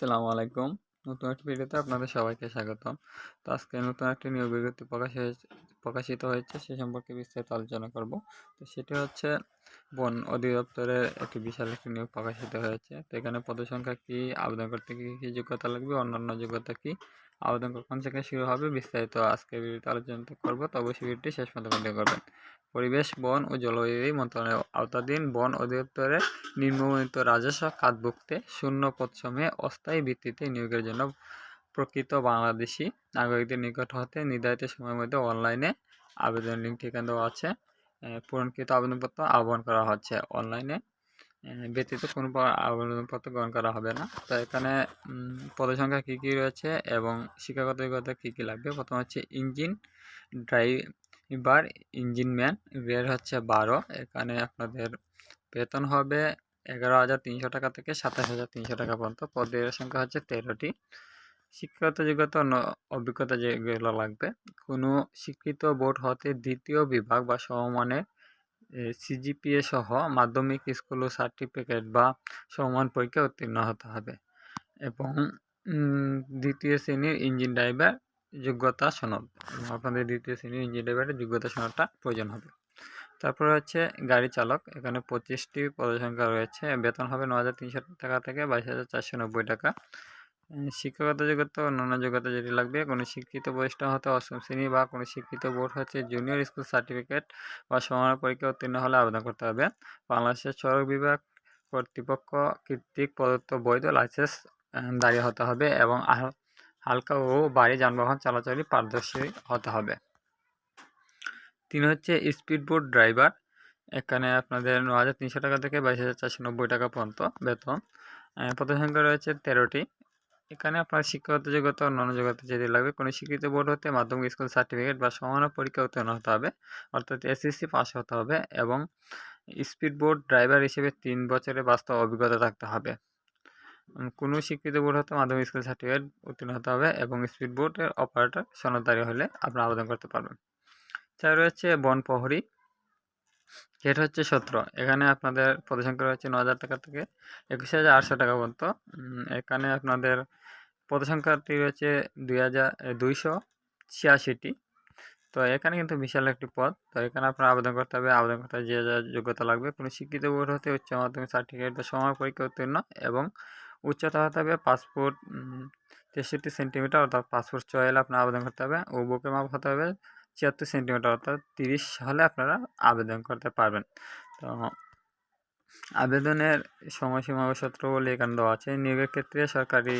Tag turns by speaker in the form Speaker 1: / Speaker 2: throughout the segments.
Speaker 1: আসসালামু আলাইকুম। নতুন একটি ভিডিওতে আপনাদের সবাইকে স্বাগতম। তো আজকে নতুন একটি নিয়োগ বিজ্ঞপ্তি প্রকাশ হয়েছে, প্রকাশিত হয়েছে, সে সম্পর্কে বিস্তারিত আলোচনা করব। তো সেটি হচ্ছে, বন অধিদপ্তরের একটি বিশাল একটি নিয়োগ প্রকাশিত হয়েছে। তো এখানে পদসংখ্যা কী আবেদন করতে কী কী যোগ্যতা লাগবে, অন্যান্য যোগ্যতা কী? আবেদন কখন থেকে শুরু হবে বিস্তারিত আজকে ভিডিওতে আলোচনা করব। তো অবশ্যই ভিডিওটি শেষ পর্যন্ত করবেন পরিবেশ, বন ও জলবায়ু মন্ত্রণালয়ের আওতাধীন বন অধিদপ্তরের নিম্নবর্ণিত রাজস্ব খাতভুক্তে শূন্য পশ্চিমে অস্থায়ী ভিত্তিতে নিয়োগের জন্য প্রকৃত বাংলাদেশি নাগরিকদের নিকট হতে নির্ধারিত সময়ের মধ্যে অনলাইনে আবেদন লিঙ্ক ঠিকানা দেওয়া আছে। পূরণকৃত আবেদনপত্র আহ্বান করা হচ্ছে। অনলাইনে ব্যতীত কোনো আবেদনপত্র গ্রহণ করা হবে না। তো এখানে পদসংখ্যা কী কী রয়েছে এবং শিক্ষাগত যোগ্যতা কী কী লাগবে? প্রথম হচ্ছে engine, driver engine man grade হচ্ছে বারো। এখানে আপনাদের বেতন হবে এগারো হাজার তিনশো টাকা থেকে সাতাশ হাজার তিনশো টাকা পর্যন্ত। পদের সংখ্যা হচ্ছে তেরোটি। শিক্ষাগত যোগ্যতা অভিজ্ঞতা যেগুলো লাগবে। কোনো স্বীকৃত বোর্ড হতে দ্বিতীয় বিভাগ বা সমমানের সিজিপিএ সহ মাধ্যমিক স্কুল ও সার্টিফিকেট বা সমমান পরীক্ষা উত্তীর্ণ হতে হবে। এবং দ্বিতীয় শ্রেণির ইঞ্জিন ড্রাইভার যোগ্যতা সনদ। আপনাদের দ্বিতীয় শ্রেণির ইঞ্জিন ড্রাইভারের যোগ্যতা সনদটা প্রয়োজন হবে। তারপরে হচ্ছে গাড়ি চালক। এখানে পঁচিশটি পদসংখ্যা রয়েছে। বেতন হবে ন হাজার তিনশো টাকা থেকে বাইশ হাজার চারশো নব্বই টাকা। শিক্ষাগত যোগ্যতা অন্যান্য যোগ্যতা যেটি লাগবে, কোনো শিক্ষিত বয়সটা হতে অষ্টম শ্রেণি বা কোনো শিক্ষিত বোর্ড হচ্ছে জুনিয়র স্কুল সার্টিফিকেট বা সমান পরীক্ষা উত্তীর্ণ হলে আবেদন করতে হবে। বাংলাদেশের সড়ক বিভাগ কর্তৃপক্ষ কর্তৃক প্রদত্ত বৈধ লাইসেন্স দাঁড়িয়ে হতে হবে এবং হালকা ও ভারী যানবাহন চলাচলই পারদর্শী হতে হবে। তিন হচ্ছে স্পিড বোট ড্রাইভার এখানে আপনাদের ন হাজার তিনশো টাকা থেকে বাইশ হাজার চারশো নব্বই টাকা পর্যন্ত বেতন। পদসংখ্যা রয়েছে তেরোটি। এখানে আপনার শিক্ষাগত যোগ্যতা, অন্যান্য যোগ্যতা যদি লাগবে, কোনো স্বীকৃত বোর্ড হতে মাধ্যমিক স্কুল সার্টিফিকেট বা সমান পরীক্ষা উত্তীর্ণ হতে হবে, অর্থাৎ এসএসসি পাস হতে হবে এবং স্পিড বোট ড্রাইভার হিসেবে তিন বছরের বাস্তব অভিজ্ঞতা থাকতে হবে। কোনো স্বীকৃত বোর্ড হতে মাধ্যমিক স্কুল সার্টিফিকেট উত্তীর্ণ হতে হবে এবং স্পিড বোটের অপারেটর সনদদারি হলে আপনারা আবেদন করতে পারবেন। চার রয়েছে বন প্রহরী। এটা হচ্ছে সতেরো। এখানে আপনাদের পদসংখ্যা রয়েছে ন হাজার টাকা থেকে একুশ হাজার আটশো টাকা পর্যন্ত। এখানে আপনাদের পদসংখ্যাটি রয়েছে দুই হাজার দুইশো ছিয়াশিটি। তো এখানে কিন্তু বিশাল একটি পদ। তো এখানে আপনার আবেদন করতে হবে। আবেদন করতে যে যা যোগ্যতা লাগবে। কোনো শিক্ষিত বোর্ড হতে উচ্চ মাধ্যমিক সার্টিফিকেট বা সময় পরীক্ষা উত্তীর্ণ এবং উচ্চতা হতে হবে পাসপোর্ট তেষট্টি সেন্টিমিটার অর্থাৎ পাসপোর্ট ছয় আপনার আবেদন করতে হবে। ও বুকের মাপ হতে হবে। ছিয়াত্তর সেন্টিমিটার অর্থাৎ তিরিশ হলে আপনারা আবেদন করতে পারবেন। তো আবেদনের সময়সীমা বলে এখানে দেওয়া আছে। নিয়োগের ক্ষেত্রে সরকারি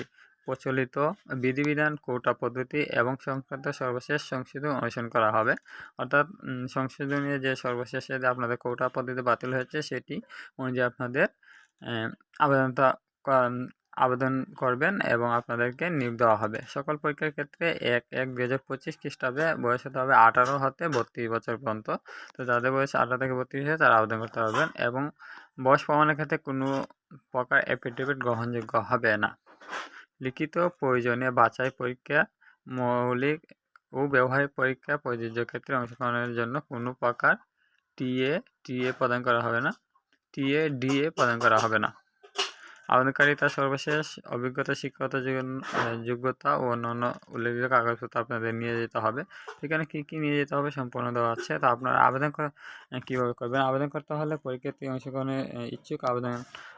Speaker 1: প্রচলিত বিধিবিধান, কোটা পদ্ধতি এবং সংক্রান্ত সর্বশেষ সংশোধন অনুসরণ করা হবে। অর্থাৎ সংশোধনীয় যে সর্বশেষে যে আপনাদের কোটা পদ্ধতি বাতিল হয়েছে, সেটি অনুযায়ী আপনাদের আবেদনটা আবেদন করবেন এবং আপনাদেরকে নিয়োগ দেওয়া হবে। সকল পরীক্ষার ক্ষেত্রে এক এক দু হাজার পঁচিশ খ্রিস্টাব্দে বয়স হতে হবে আঠারো হতে বত্রিশ বছর পর্যন্ত। তো যাদের বয়স আঠারো থেকে বত্রিশ হয় তারা আবেদন করতে পারবেন এবং বয়স প্রমাণের ক্ষেত্রে কোনো প্রকার অ্যাফিডেভিট গ্রহণযোগ্য হবে না। লিখিত, প্রয়োজনীয় বাছাই পরীক্ষা, মৌলিক ও ব্যবহারিক পরীক্ষা, প্রযোজ্য ক্ষেত্রে অংশগ্রহণের জন্য কোনো প্রকার টিএ টিএ প্রদান করা হবে না। টিএ ডিএ প্রদান করা হবে না। আবেদনকারী তার সর্বশেষ অভিজ্ঞতা, শিক্ষকতা যোগ্যতা ও অন্যান্য উল্লেখযোগ্য কাগজপত্র আপনাদের নিয়ে যেতে হবে। সেখানে কী কী নিয়ে যেতে হবে সম্পূর্ণ দেওয়া আছে। তা আপনারা আবেদন কীভাবে করবেন? আবেদন করতে হলে পরীক্ষার্থী অংশগ্রহণের ইচ্ছুক আবেদন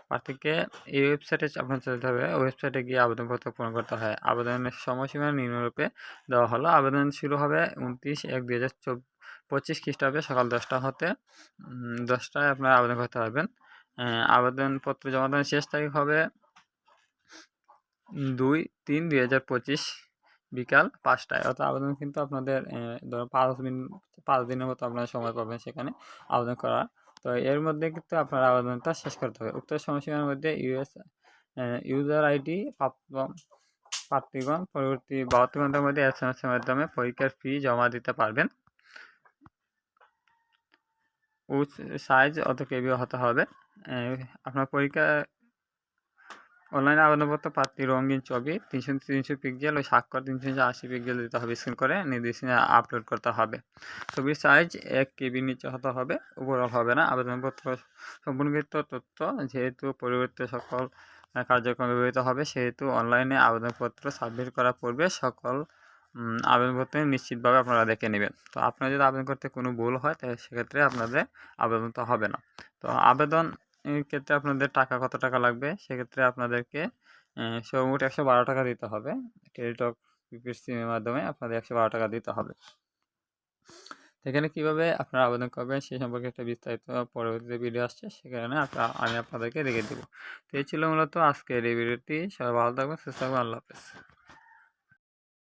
Speaker 1: প্রার্থীকে এই ওয়েবসাইটে আপনার চলতে হবে। ওয়েবসাইটে গিয়ে আবেদনপত্র পূরণ করতে হয়। আবেদনের সময়সীমা নিম্নরূপে দেওয়া হলো। আবেদন শুরু হবে উনত্রিশ এক দুই হাজার পঁচিশ খ্রিস্টাব্দে সকাল দশটা হতে দশটায় আপনারা আবেদন করতে পারবেন। আবেদনপত্র জমা দেওয়ার শেষ তারিখ হবে দুই তিন দুই হাজার পঁচিশ বিকাল পাঁচটায়। অর্থাৎ আবেদন কিন্তু আপনাদের ধরো পাঁচ দিন, পাঁচ দিনের মতো আপনারা সময় পাবেন সেখানে আবেদন করার। তো এর মধ্যে কিন্তু আপনার আবেদনটা শেষ করতে হবে। উক্ত সময়সীমার মধ্যে ইউএস ইউজার আইডি প্রার্থীগণ পরবর্তী বাহাত্তর ঘণ্টার মধ্যে এস এম এর মাধ্যমে পরীক্ষার ফি জমা দিতে পারবেন। ও সাইজ অত কেবিও হতে হবে। আপনার পরীক্ষা অনলাইনে আবেদনপত্র প্রার্থী রঙিন ছবি, তিনশো তিনশো পিক্সেল ওই স্বাক্ষর তিনশো আশি পিক্সেল দিতে হবে স্ক্রিন করে নির্দিষ্ট আপলোড করতে হবে। ছবির সাইজ এক কেবির নিচে হতে হবে উপর হবে না। আবেদনপত্র সম্পূর্ণকৃত তথ্য, যেহেতু পরিবর্তিত সকল কার্যক্রমে ব্যবহৃত হবে, সেহেতু অনলাইনে আবেদনপত্র সাবমিট করার পূর্বে সকল উম, আবেদনপত্র নিশ্চিতভাবে আপনারা দেখে নেবেন। তো আপনারা যদি আবেদন করতে কোনো ভুল হয় তাহলে সেক্ষেত্রে আপনাদের আবেদন তো হবে না। তো আবেদন ক্ষেত্রে আপনাদের টাকা কত টাকা লাগবে? সেক্ষেত্রে আপনাদেরকে সর্বমোট একশো বারো টাকা দিতে হবে। টেলিটক প্রিপেড সিমের মাধ্যমে আপনাদের একশো বারো টাকা দিতে হবে। এখানে কীভাবে আপনারা আবেদন করবেন সেই সম্পর্কে একটা বিস্তারিত পরবর্তীতে ভিডিও আসছে। সেখানে আমি আপনাদেরকে দেখে দেবো। তো এই ছিল মূলত আজকের এই ভিডিওটি সবাই ভালো থাকবেন সুস্থ থাকবেন আল্লাহ হাফেজ।